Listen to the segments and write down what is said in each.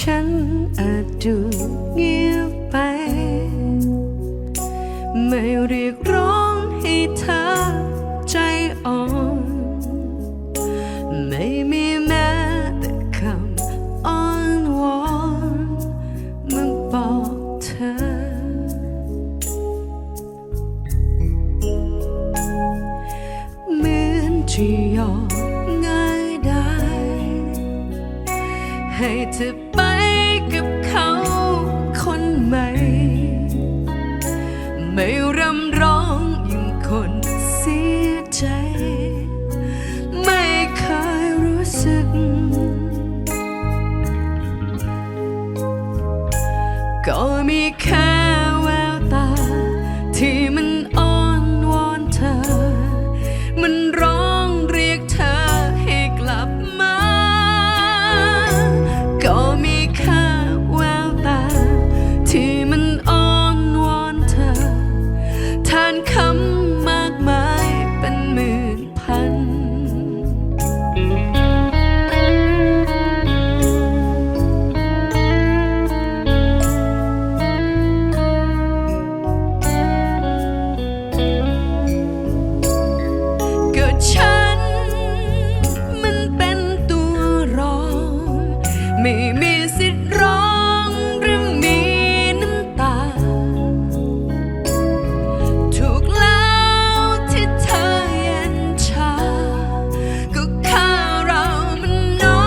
ฉันอดูเงียบไป ไม่เรียกร้องให้เธอใจอ่อน ไม่มีแม้แต่คำอ้อนวอนมาบอกเธอ เหมือนจะยอมง่ายได้ ให้เธอไป ไหม ไม่รำร้องยิ่งคนเสียใจ ไม่เคยรู้สึก ก็มีแค่ ฉัน มันเป็นตัวร้อง ไม่มีสิทธิ์ร้องหรือมีน้ำตา ถูกแล้วที่เธอเย็นชา ก็ข้าเรามันน้อ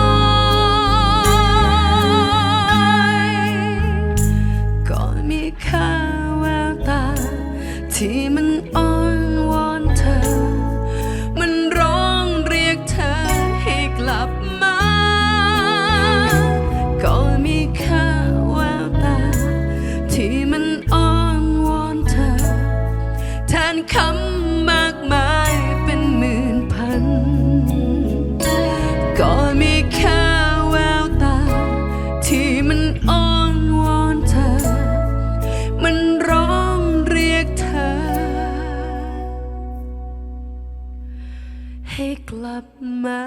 ย ก็มีค่าแววตา ที่มันอ้อน แทนคำมากมายเป็นหมื่นพัน ก็มีแค่แววตา ที่มันอ้อนวอนเธอ มันร้องเรียกเธอ ให้กลับมา